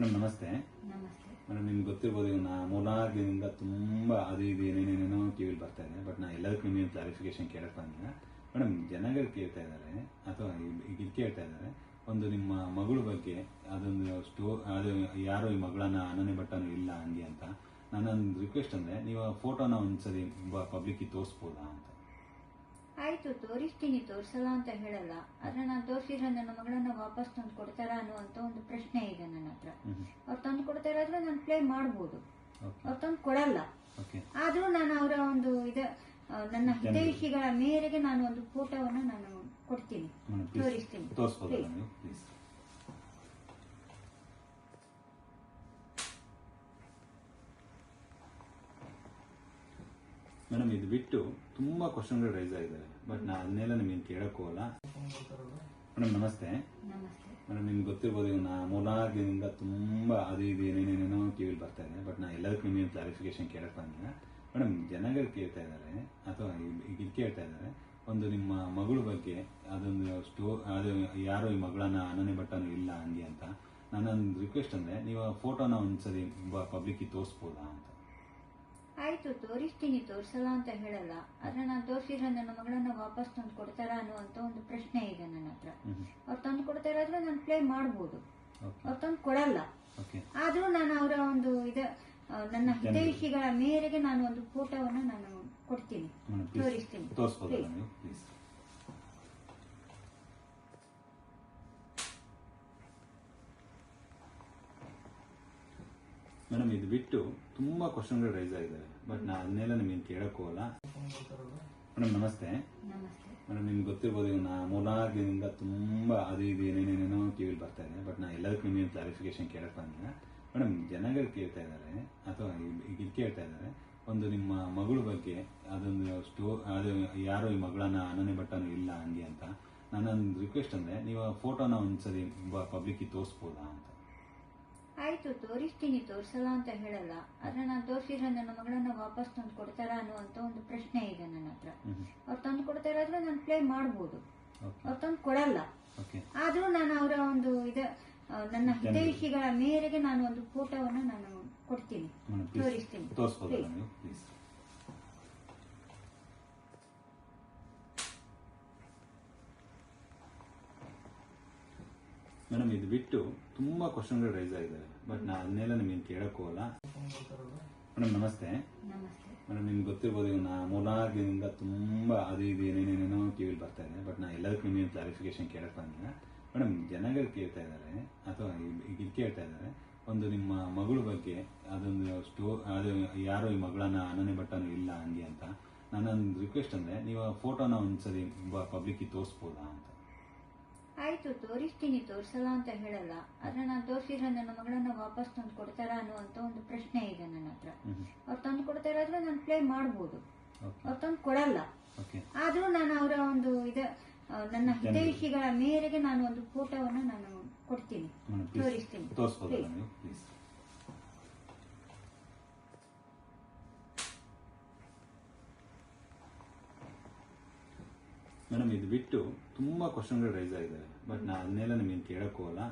Madam ನಮಸ್ತೆ. Madam ನಿಮ್ಗೆ ಗೊತ್ತಿರ್ಬೋದು ಇವಾಗ ನಾ ಮೂರ್ನಾಲ್ಕು ದಿನದಿಂದ ತುಂಬ ಅದು ಇದು ಏನೇನೇನೇನೋ ಟಿವಿಲಿ ಬರ್ತಾ ಇದೆ ಬಟ್ ನಾ ಎಲ್ಲದಕ್ಕೂ ನಿಮಗೆ ಕ್ಲಾರಿಫಿಕೇಶನ್ ಕೇಳಕ್ಕೆ ಬಂದಿಲ್ಲ ಮೇಡಮ್ ಜನಗಳು ಕೇಳ್ತಾ ಇದ್ದಾರೆ ಅಥವಾ ಈಗ ಇದು ಕೇಳ್ತಾ ಇದ್ದಾರೆ ಒಂದು ನಿಮ್ಮ ಮಗಳ ಬಗ್ಗೆ ಅದೊಂದು ಸ್ಟೋ ಅದು ಯಾರೋ ಈ ಮಗಳನ್ನ ಅನನೆ ಭಟ್ಟನು ಇಲ್ಲ ಹಂಗೆ ಅಂತ. ನನ್ನೊಂದು ರಿಕ್ವೆಸ್ಟ್ ಅಂದರೆ ನೀವು ಆ ಫೋಟೋನ ಒಂದ್ಸರಿ ಪಬ್ಲಿಕ್ಕಿಗೆ ತೋರಿಸ್ಬೋದಾ ಅಂತ. ಆಯ್ತು ತೋರಿಸ್ತೀನಿ ತೋರಿಸಲ್ಲ ಅಂತ ಹೇಳಲ್ಲ. ಆದ್ರೆ ನಾನು ತೋರಿಸಿದ್ರೆ ನನ್ನ ಮಗಳನ್ನ ವಾಪಸ್ ತಂದು ಕೊಡ್ತಾರಾ ಅನ್ನುವಂತ ಒಂದು ಪ್ರಶ್ನೆ ಇದೆ ನನ್ನ ಹತ್ರ. ಅವ್ರು ತಂದು ಕೊಡ್ತಾ ಇರೋದ್ರೆ ನಾನು ಪ್ಲೇ ಮಾಡ್ಬೋದು. ಓಕೆ. ಅವ್ರು ತಂದು ಕೊಡಲ್ಲ ಆದ್ರೂ ನಾನು ಅವರ ಒಂದು ಇದ ನನ್ನ ಹಿತೈಷಿಗಳ ಮೇರೆಗೆ ನಾನು ಒಂದು ಫೋಟೋವನ್ನ ನಾನು ಕೊಡ್ತೀನಿ. ತೋರಿಸ್ತೀನಿ. ಮೇಡಮ್ ಇದು ಬಿಟ್ಟು ತುಂಬಾ ಕ್ವಶನ್ಗಳು ರೈಸ್ ಆಗಿದ್ದಾರೆ ಬಟ್ ನಾ ಅದನ್ನೆಲ್ಲ ನಿಮಗೆ ಕೇಳಕ್ ಹೋಗಲ್ಲ ಮೇಡಮ್ ನಮಸ್ತೆ. ಮೇಡಮ್ ನಿಮ್ಗೆ ಗೊತ್ತಿರ್ಬೋದು ಇವಾಗ ನಾ ಮೂರ್ನಾಲ್ಕು ದಿನದಿಂದ ತುಂಬಾ ಅದು ಇದು ಏನೇನೇನೇನೋ ಟಿವಿಲ್ ಬರ್ತಾ ಇದೆ ಬಟ್ ನಾ ಎಲ್ಲದಕ್ಕೂ ನಿಮಗೆ ಕ್ಲಾರಿಫಿಕೇಶನ್ ಕೇಳಕ್ ಬಂದಿಲ್ಲ. ಮೇಡಮ್ ಜನಗಳು ಕೇಳ್ತಾ ಇದ್ದಾರೆ ಅಥವಾ ಇದು ಕೇಳ್ತಾ ಇದ್ದಾರೆ ಒಂದು ನಿಮ್ಮ ಮಗಳ ಬಗ್ಗೆ ಅದೊಂದು ಸ್ಟೋ ಅದು ಯಾರು ಈ ಮಗಳನ್ನ ಅನನೆ ಭಟ್ಟನು ಇಲ್ಲ ಹಂಗೆ ಅಂತ. ನನ್ನೊಂದು ರಿಕ್ವೆಸ್ಟ್ ಅಂದರೆ ನೀವು ಫೋಟೋನ ಒಂದ್ಸರಿ ಪಬ್ಲಿಕ್ಕಿಗೆ ತೋರಿಸ್ಬೋದಾ ಅಂತ. ಆಯ್ತು ತೋರಿಸ್ತೀನಿ ತೋರಿಸಲ್ಲ ಅಂತ ಹೇಳಲ್ಲ. ಆದ್ರೆ ನಾನು ತೋರಿಸಿದ್ರೆ ನನ್ನ ಮಗಳನ್ನ ವಾಪಸ್ ತಂದು ಕೊಡ್ತಾರಾ ಅನ್ನುವಂತ ಒಂದು ಪ್ರಶ್ನೆ ಇದೆ ನನ್ನ ಹತ್ರ. ಅವ್ರು ತಂದು ಕೊಡ್ತಾ ಇರೋದ್ರೆ ನಾನು ಪ್ಲೇ ಮಾಡ್ಬೋದು. ಅವ್ರು ತಂದು ಕೊಡಲ್ಲ ಆದರೂ ನಾನು ಅವರ ಒಂದು ಇದ ನನ್ನ ಹಿತೈಷಿಗಳ ಮೇರೆಗೆ ನಾನು ಒಂದು ಫೋಟೋವನ್ನು ನಾನು ಕೊಡ್ತೀನಿ. ತೋರಿಸ್ತೀನಿ. ಮೇಡಮ್ ಇದು ಬಿಟ್ಟು ತುಂಬಾ ಕ್ವಶನ್ಗಳು ರೈಸ್ ಆಗಿದ್ದಾರೆ ಬಟ್ ನಾ ಅದನ್ನೆಲ್ಲ ನಿಮಗೆ ಕೇಳಕ್ ಹೋಗಲ್ಲ ಮೇಡಮ್ ನಮಸ್ತೆ. ಮೇಡಮ್ ನಿಮ್ಗೆ ಗೊತ್ತಿರ್ಬೋದು ಇವಾಗ ನಾ ಮೂರ್ನಾಲ್ಕು ದಿನದಿಂದ ತುಂಬಾ ಅದು ಇದು ಏನೇನೇನೇನೋ ಟಿವಿಲ್ ಬರ್ತಾ ಇದೆ. ಬಟ್ ನಾ ಎಲ್ಲದಕ್ಕೂ ನಿಮಗೆ ಕ್ಲಾರಿಫಿಕೇಶನ್ ಕೇಳಕ್ ಬಂದಿಲ್ಲ ಮೇಡಮ್ ಜನಗಳು ಕೇಳ್ತಾ ಇದ್ದಾರೆ ಅಥವಾ ಈಗ ಇದು ಕೇಳ್ತಾ ಇದ್ದಾರೆ ಒಂದು ನಿಮ್ಮ ಮಗಳ ಬಗ್ಗೆ ಅದೊಂದು ಸ್ಟೋ ಅದು ಯಾರು ಈ ಮಗಳನ್ನ ಅನನೆ ಭಟ್ಟನು ಇಲ್ಲ ಹಂಗೆ ಅಂತ. ನನ್ನೊಂದು ರಿಕ್ವೆಸ್ಟ್ ಅಂದರೆ ನೀವು ಆ ಫೋಟೋನ ಒಂದ್ಸರಿ ಪಬ್ಲಿಕ್ಕಿಗೆ ತೋರಿಸ್ಬೋದಾ ಅಂತ. ಆಯ್ತು ತೋರಿಸ್ತೀನಿ ತೋರಿಸಲ್ಲ ಅಂತ ಹೇಳಲ್ಲ. ಆದ್ರೆ ನಾನು ತೋರಿಸಿದ್ರೆ ನನ್ನ ಮಗಳನ್ನ ವಾಪಸ್ ತಂದು ಕೊಡ್ತಾರಾ ಅನ್ನುವಂತ ಒಂದು ಪ್ರಶ್ನೆ ಇದೆ ನನ್ನ ಹತ್ರ. ಅವ್ರು ತಂದು ಕೊಡ್ತಾ ಇರೋದ್ರೆ ನಾನು ಪ್ಲೇ ಮಾಡ್ಬೋದು. ಓಕೆ. ಅವ್ರು ತಂದು ಕೊಡಲ್ಲ ಆದರೂ ನಾನು ಅವರ ಒಂದು ಇದ ನನ್ನ ಹಿತೈಷಿಗಳ ಮೇರೆಗೆ ನಾನು ಒಂದು ಫೋಟೋವನ್ನ ನಾನು ಕೊಡ್ತೀನಿ. ತೋರಿಸ್ತೀನಿ. ಮೇಡಮ್ ಇದು ಬಿಟ್ಟು ತುಂಬಾ ಕ್ವಶನ್ಗಳು ರೈಸ್ ಆಗಿದ್ದಾರೆ ಬಟ್ ನಾ ಅದನ್ನೆಲ್ಲ ನಿಮಗೆ ಕೇಳಕ್ ಹೋಗಲ್ಲ. ಮೇಡಮ್ ನಮಸ್ತೆ. ಮೇಡಮ್ ನಿಮ್ಗೆ ಗೊತ್ತಿರ್ಬೋದು ಇವಾಗ ನಾ ಮೂರ್ನಾಲ್ಕು ದಿನದಿಂದ ತುಂಬಾ ಅದು ಇದು ಏನೇನೇನೇನೋ ಟಿವಿಲ್ ಬರ್ತಾ ಇದೆ. ಬಟ್ ನಾ ಎಲ್ಲದಕ್ಕೂ ನಿಮಗೆ ಕ್ಲಾರಿಫಿಕೇಶನ್ ಕೇಳಕ್ ಬಂದಿಲ್ಲ. ಮೇಡಮ್ ಜನಗಳು ಕೇಳ್ತಾ ಇದ್ದಾರೆ ಅಥವಾ ಈಗ ಇದು ಕೇಳ್ತಾ ಇದ್ದಾರೆ ಒಂದು ನಿಮ್ಮ ಮಗಳ ಬಗ್ಗೆ ಅದೊಂದು ಸ್ಟೋ ಅದು ಯಾರೋ ಈ ಮಗಳನ್ನ ಅನನೆ ಭಟ್ಟನು ಇಲ್ಲ ಹಂಗೆ ಅಂತ. ನನ್ನೊಂದು ರಿಕ್ವೆಸ್ಟ್ ಅಂದರೆ ನೀವು ಆ ಫೋಟೋನ ಒಂದ್ಸರಿ ಪಬ್ಲಿಕ್ಕಿಗೆ ತೋರಿಸ್ಬೋದಾ ಅಂತ. ಆಯ್ತು ತೋರಿಸ್ತೀನಿ ತೋರಿಸಲ್ಲ ಅಂತ ಹೇಳಲ್ಲ. ಆದ್ರೆ ನಾನು ತೋರಿಸಿದ್ರೆ ನನ್ನ ಮಗಳನ್ನ ವಾಪಸ್ ತಂದು ಕೊಡ್ತಾರಾ ಅನ್ನುವಂತ ಒಂದು ಪ್ರಶ್ನೆ ಇದೆ ನನ್ನ ಹತ್ರ. ಅವ್ರು ತಂದು ಕೊಡ್ತಾ ಇರೋದ್ರೆ ನಾನು ಪ್ಲೇ ಮಾಡ್ಬೋದು. ಓಕೆ. ಅವ್ರು ತಂದು ಕೊಡಲ್ಲ ಆದರೂ ನಾನು ಅವರ ಒಂದು ಇದ ನನ್ನ ಹಿತೈಷಿಗಳ ಮೇರೆಗೆ ನಾನು ಒಂದು ಫೋಟೋವನ್ನ ನಾನು ಕೊಡ್ತೀನಿ. ತೋರಿಸ್ತೀನಿ. ಮೇಡಮ್ ಇದು ಬಿಟ್ಟು ತುಂಬಾ ಕ್ವಶನ್ಗಳು ರೈಸ್ ಆಗಿದ್ದಾರೆ ಬಟ್ ನಾ ಅದನ್ನೆಲ್ಲ ನಿಮಗೆ ಕೇಳಕ್ ಹೋಗಲ್ಲ.